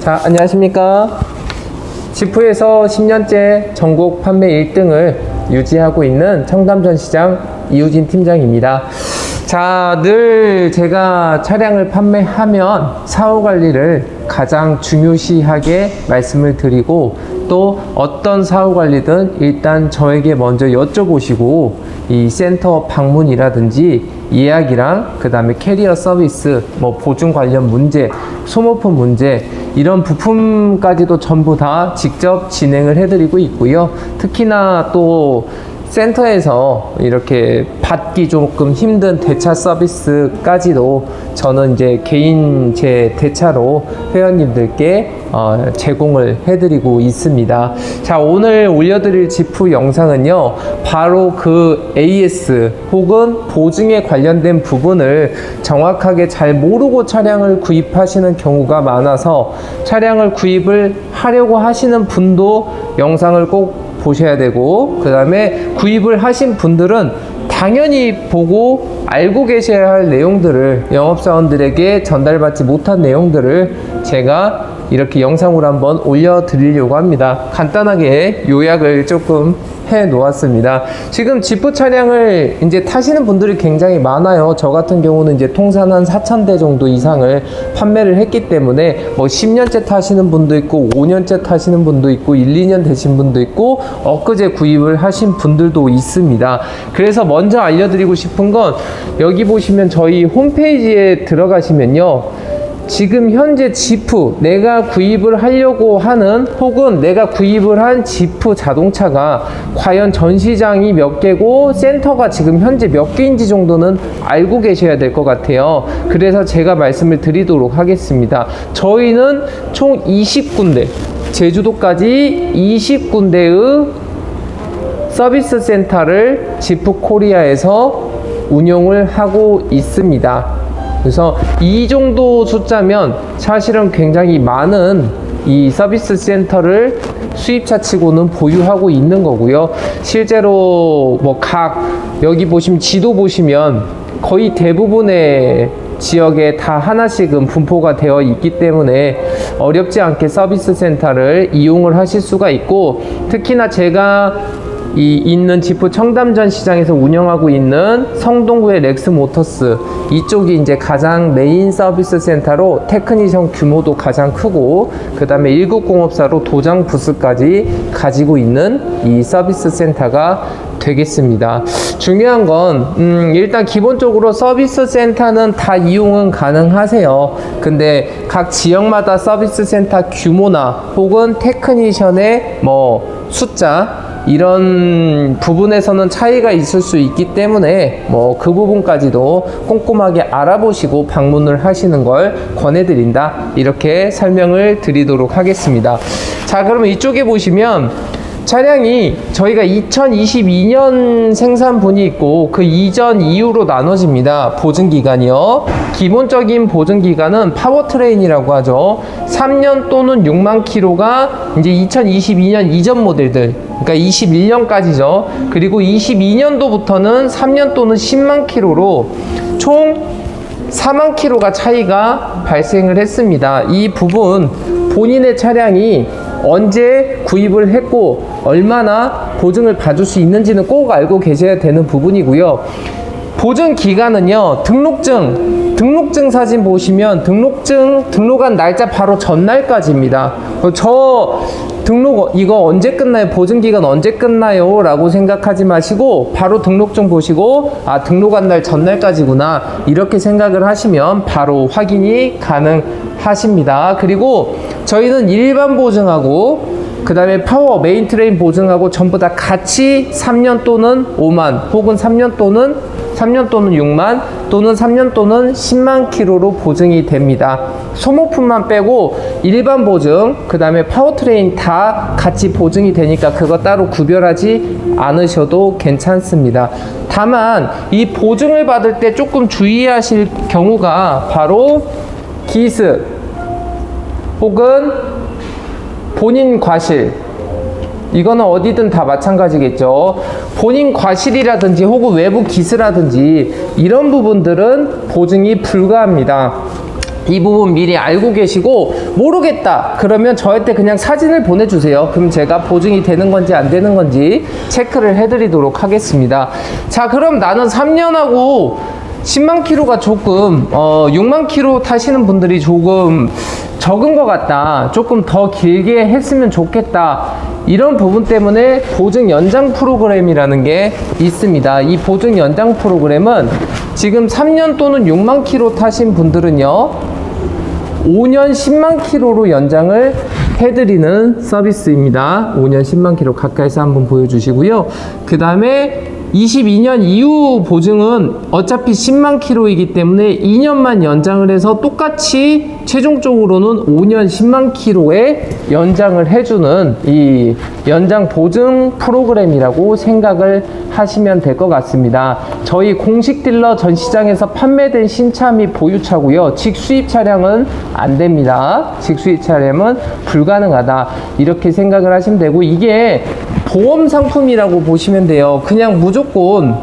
자, 안녕하십니까. 지프에서 10년째 전국 판매 1등을 유지하고 있는 청담전 시장 이우진 팀장입니다. 자, 늘 제가 차량을 판매하면 사후 관리를 가장 중요시하게 말씀을 드리고 또 어떤 사후 관리든 일단 저에게 먼저 여쭤보시고 이 센터 방문이라든지 예약이랑 그 다음에 캐리어 서비스, 뭐 보증 관련 문제, 소모품 문제 이런 부품까지도 전부 다 직접 진행을 해드리고 있고요. 특히나 또 센터에서 이렇게 받기 조금 힘든 대차 서비스까지도 저는 이제 개인 제 대차로 회원님들께 어, 제공을 해드리고 있습니다. 자, 오늘 올려드릴 지프 영상은요, 바로 그 AS 혹은 보증에 관련된 부분을 정확하게 잘 모르고 차량을 구입하시는 경우가 많아서 차량을 구입을 하려고 하시는 분도 영상을 꼭 보셔야 되고 그 다음에 구입을 하신 분들은 당연히 보고 알고 계셔야 할 내용들을 영업사원들에게 전달받지 못한 내용들을 제가 이렇게 영상으로 한번 올려드리려고 합니다. 간단하게 요약을 조금 해 놓았습니다. 지금 지프 차량을 이제 타시는 분들이 굉장히 많아요. 저 같은 경우는 이제 통산 한 4,000대 정도 이상을 판매를 했기 때문에 뭐 10년째 타시는 분도 있고 5년째 타시는 분도 있고 1, 2년 되신 분도 있고 엊그제 구입을 하신 분들도 있습니다. 그래서 먼저 알려드리고 싶은 건 여기 보시면 저희 홈페이지에 들어가시면요. 지금 현재 지프 내가 구입을 하려고 하는 혹은 내가 구입을 한 지프 자동차가 과연 전시장이 몇 개고 센터가 지금 현재 몇 개인지 정도는 알고 계셔야 될 것 같아요. 그래서 제가 말씀을 드리도록 하겠습니다. 저희는 총 20군데 제주도까지 20군데의 서비스 센터를 지프 코리아에서 운영을 하고 있습니다. 그래서 이 정도 숫자면 사실은 굉장히 많은 이 서비스 센터를 수입차 치고는 보유하고 있는 거고요. 실제로 뭐 각 여기 보시면 지도 보시면 거의 대부분의 지역에 다 하나씩은 분포가 되어 있기 때문에 어렵지 않게 서비스 센터를 이용을 하실 수가 있고 특히나 제가 이 있는 지프 청담전 시장에서 운영하고 있는 성동구의 렉스 모터스 이쪽이 이제 가장 메인 서비스 센터로 테크니션 규모도 가장 크고 그 다음에 1급 공업사로 도장 부스까지 가지고 있는 이 서비스 센터가 되겠습니다. 중요한 건 음, 일단 기본적으로 서비스 센터는 다 이용은 가능하세요. 근데 각 지역마다 서비스 센터 규모나 혹은 테크니션의 뭐 숫자 이런 부분에서는 차이가 있을 수 있기 때문에 뭐 그 부분까지도 꼼꼼하게 알아보시고 방문을 하시는 걸 권해드린다. 이렇게 설명을 드리도록 하겠습니다. 자 그러면 이쪽에 보시면 차량이 저희가 2022년 생산분이 있고 그 이전 이후로 나눠집니다. 보증 기간이요. 기본적인 보증 기간은 파워트레인이라고 하죠. 3년 또는 6만 킬로가 이제 2022년 이전 모델들 그러니까 21년까지죠. 그리고 22년도부터는 3년 또는 10만 킬로로 총 4만 킬로가 차이가 발생을 했습니다. 이 부분 본인의 차량이 언제 구입을 했고 얼마나 보증을 받을 수 있는지는 꼭 알고 계셔야 되는 부분이고요. 보증 기간은요, 등록증, 등록증 사진 보시면 등록증 등록한 날짜 바로 전날까지입니다. 저 등록 이거 언제 끝나요? 보증 기간 언제 끝나요? 라고 생각하지 마시고 바로 등록증 보시고 아 등록한 날 전날까지구나 이렇게 생각을 하시면 바로 확인이 가능 하십니다. 그리고 저희는 일반 보증하고 그 다음에 파워 메인 트레인 보증하고 전부 다 같이 3년 또는 5만 혹은 3년 또는 3년 또는 6만 또는 3년 또는 10만 킬로로 보증이 됩니다. 소모품만 빼고 일반 보증, 그 다음에 파워트레인 다 같이 보증이 되니까 그거 따로 구별하지 않으셔도 괜찮습니다. 다만 이 보증을 받을 때 조금 주의하실 경우가 바로 기스 혹은 본인 과실 이거는 어디든 다 마찬가지겠죠. 본인 과실이라든지 혹은 외부 기스라든지 이런 부분들은 보증이 불가합니다. 이 부분 미리 알고 계시고 모르겠다 그러면 저한테 그냥 사진을 보내주세요 그럼 제가 보증이 되는 건지 안 되는 건지 체크를 해드리도록 하겠습니다 자 그럼 나는 3년하고 10만 킬로가 조금 어 6만 킬로 타시는 분들이 조금 적은 것 같다 조금 더 길게 했으면 좋겠다 이런 부분 때문에 보증 연장 프로그램이라는 게 있습니다 이 보증 연장 프로그램은 지금 3년 또는 6만 킬로 타신 분들은요 5년 10만 킬로로 연장을 해드리는 서비스입니다. 5년 10만 킬로 가까이서 한번 보여주시고요. 그 다음에 22년 이후 보증은 어차피 10만 킬로이기 때문에 2년만 연장을 해서 똑같이 최종적으로는 5년 10만 킬로에 연장을 해주는 이 연장 보증 프로그램이라고 생각을 하시면 될 것 같습니다. 저희 공식 딜러 전시장에서 판매된 신차 및 보유차고요. 직수입 차량은 안 됩니다. 직수입 차량은 불가능하다. 이렇게 생각을 하시면 되고 이게 보험 상품이라고 보시면 돼요. 그냥 무조건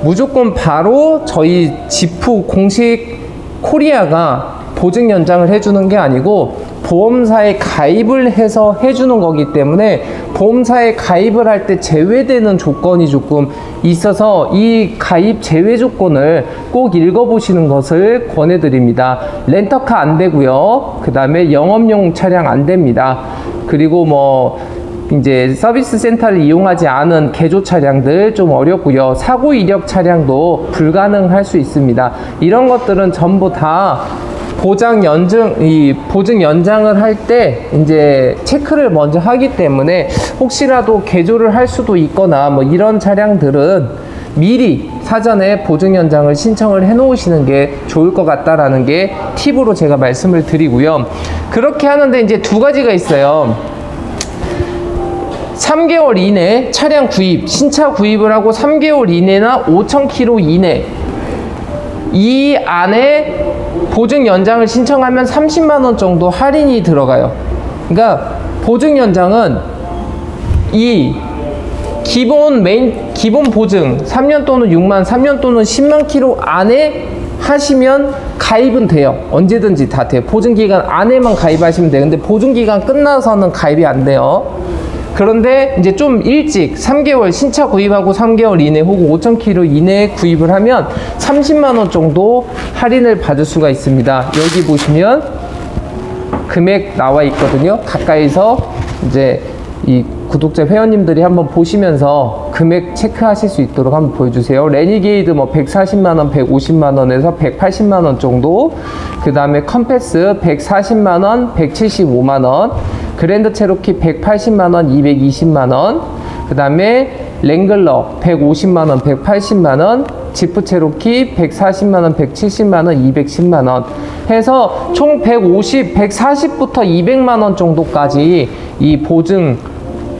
무조건 바로 저희 지프 공식 코리아가 보증 연장을 해주는 게 아니고 보험사에 가입을 해서 해주는 거기 때문에 보험사에 가입을 할 때 제외되는 조건이 조금 있어서 이 가입 제외 조건을 꼭 읽어보시는 것을 권해드립니다. 렌터카 안 되고요. 그 다음에 영업용 차량 안 됩니다. 그리고 뭐 이제 서비스 센터를 이용하지 않은 개조 차량들 좀 어렵고요. 사고 이력 차량도 불가능할 수 있습니다. 이런 것들은 전부 다 보장 연증 이 보증 연장을 할 때 이제 체크를 먼저 하기 때문에 혹시라도 개조를 할 수도 있거나 뭐 이런 차량들은 미리 사전에 보증 연장을 신청을 해 놓으시는 게 좋을 것 같다라는 게 팁으로 제가 말씀을 드리고요. 그렇게 하는데 이제 두 가지가 있어요. 3개월 이내 차량 구입, 신차 구입을 하고 3개월 이내나 5,000km 이내 이 안에 보증 연장을 신청하면 30만 원 정도 할인이 들어가요. 그러니까 보증 연장은 이 기본 메인 기본 보증 3년 또는 6만, 3년 또는 10만 킬로 안에 하시면 가입은 돼요. 언제든지 다 돼요. 보증 기간 안에만 가입하시면 돼요. 근데 보증 기간 끝나서는 가입이 안 돼요. 그런데 이제 좀 일찍 3개월 신차 구입하고 3개월 이내 혹은 5,000km 이내에 구입을 하면 30만 원 정도 할인을 받을 수가 있습니다. 여기 보시면 금액 나와 있거든요. 가까이서 이제 이 구독자 회원님들이 한번 보시면서 금액 체크하실 수 있도록 한번 보여주세요. 레니게이드 뭐 140만 원, 150만 원에서 180만 원 정도. 그 다음에 컴패스 140만 원, 175만 원. 그랜드 체로키 180만 원, 220만 원. 그 다음에 랭글러 150만 원, 180만 원. 지프 체로키 140만 원, 170만 원, 210만 원 해서 총 150, 140부터 200만 원 정도까지 이 보증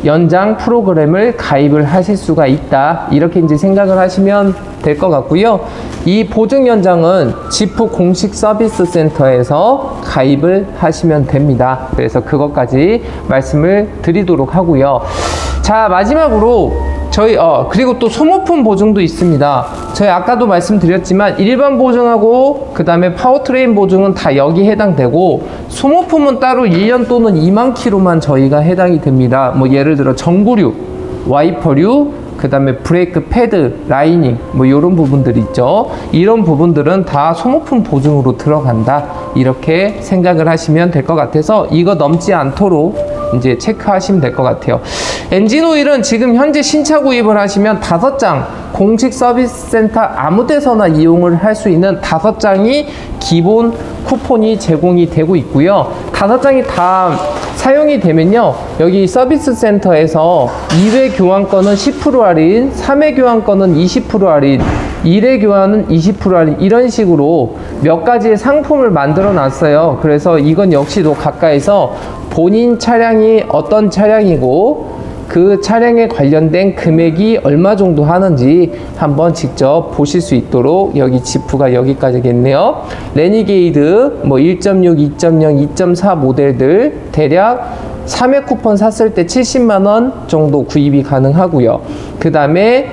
연장 프로그램을 가입을 하실 수가 있다. 이렇게 이제 생각을 하시면 될 것 같고요. 이 보증 연장은 지프 공식 서비스 센터에서 가입을 하시면 됩니다. 그래서 그것까지 말씀을 드리도록 하고요. 자, 마지막으로 저희 어 그리고 또 소모품 보증도 있습니다. 저희 아까도 말씀드렸지만 일반 보증하고 그 다음에 파워트레인 보증은 다 여기 해당되고 소모품은 따로 1년 또는 2만 킬로만 저희가 해당이 됩니다. 뭐 예를 들어 전구류, 와이퍼류, 그 다음에 브레이크 패드, 라이닝 뭐 이런 부분들 있죠. 이런 부분들은 다 소모품 보증으로 들어간다. 이렇게 생각을 하시면 될 것 같아서 이거 넘지 않도록 이제 체크하시면 될 것 같아요. 엔진 오일은 지금 현재 신차 구입을 하시면 다섯 장 공식 서비스 센터 아무 데서나 이용을 할 수 있는 다섯 장이 기본 쿠폰이 제공이 되고 있고요. 다섯 장이 다 사용이 되면요. 여기 서비스 센터에서 2회 교환권은 10% 할인, 3회 교환권은 20% 할인, 1회 교환은 20% 할인 이런 식으로 몇 가지의 상품을 만들어 놨어요. 그래서 이건 역시도 가까이서 본인 차량이 어떤 차량이고 그 차량에 관련된 금액이 얼마 정도 하는지 한번 직접 보실 수 있도록 여기 지프가 여기까지겠네요. 레니게이드 뭐 1.6, 2.0, 2.4 모델들 대략 3회 쿠폰 샀을 때 70만 원 정도 구입이 가능하고요. 그 다음에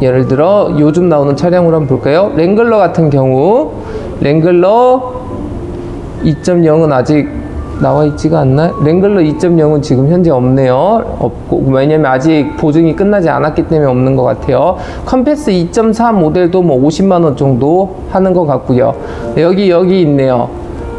예를 들어 요즘 나오는 차량으로 한번 볼까요? 랭글러 같은 경우 랭글러 2.0은 아직 나와 있지가 않나? 랭글러 2.0은 지금 현재 없네요. 없고 왜냐면 아직 보증이 끝나지 않았기 때문에 없는 것 같아요. 컴패스 2.4 모델도 뭐 50만 원 정도 하는 것 같고요. 여기 여기 있네요.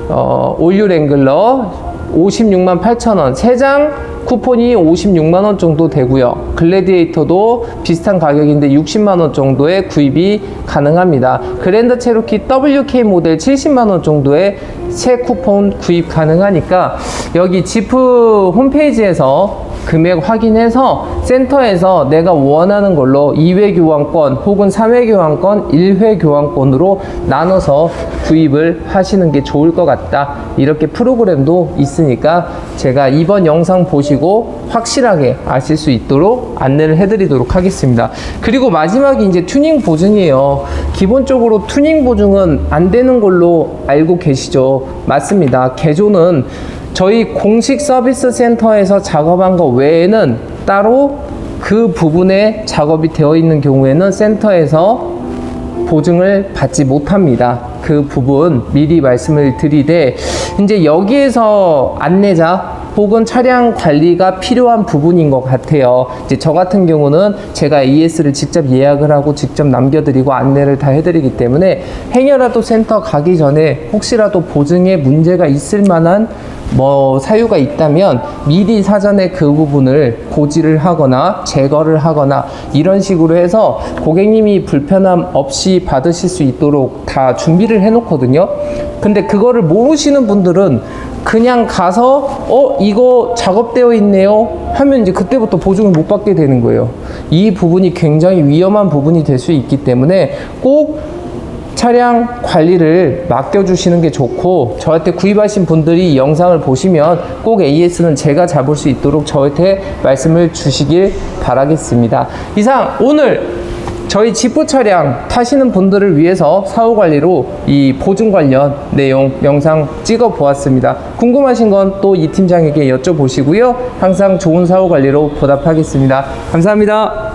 어, 올류 랭글러 56만 8천 원. 세장 쿠폰이 56만 원 정도 되고요. 글래디에이터도 비슷한 가격인데 60만 원 정도의 구입이 가능합니다. 그랜더 체로키 WK 모델 70만 원 정도의 새 쿠폰 구입 가능하니까 여기 지프 홈페이지에서 금액 확인해서 센터에서 내가 원하는 걸로 2회 교환권 혹은 3회 교환권, 1회 교환권으로 나눠서 구입을 하시는 게 좋을 것 같다. 이렇게 프로그램도 있으니까 제가 이번 영상 보시고 확실하게 아실 수 있도록 안내를 해드리도록 하겠습니다. 그리고 마지막이 이제 튜닝 보증이에요. 기본적으로 튜닝 보증은 안 되는 걸로 알고 계시죠? 맞습니다. 개조는 저희 공식 서비스 센터에서 작업한 것 외에는 따로 그 부분에 작업이 되어 있는 경우에는 센터에서 보증을 받지 못합니다. 그 부분 미리 말씀을 드리되 이제 여기에서 안내자 혹은 차량 관리가 필요한 부분인 것 같아요. 이제 저 같은 경우는 제가 AS를 직접 예약을 하고 직접 남겨드리고 안내를 다 해드리기 때문에 행여라도 센터 가기 전에 혹시라도 보증에 문제가 있을 만한 뭐 사유가 있다면 미리 사전에 그 부분을 고지를 하거나 제거를 하거나 이런 식으로 해서 고객님이 불편함 없이 받으실 수 있도록 다 준비를 해 놓거든요. 근데 그거를 모르시는 분들은 그냥 가서 어 이거 작업되어 있네요 하면 이제 그때부터 보증을 못 받게 되는 거예요. 이 부분이 굉장히 위험한 부분이 될 수 있기 때문에 꼭 차량 관리를 맡겨주시는 게 좋고 저한테 구입하신 분들이 이 영상을 보시면 꼭 AS는 제가 잡을 수 있도록 저한테 말씀을 주시길 바라겠습니다. 이상 오늘 저희 지프 차량 타시는 분들을 위해서 사후 관리로 이 보증 관련 내용 영상 찍어 보았습니다. 궁금하신 건 또 이 팀장에게 여쭤보시고요. 항상 좋은 사후 관리로 보답하겠습니다. 감사합니다.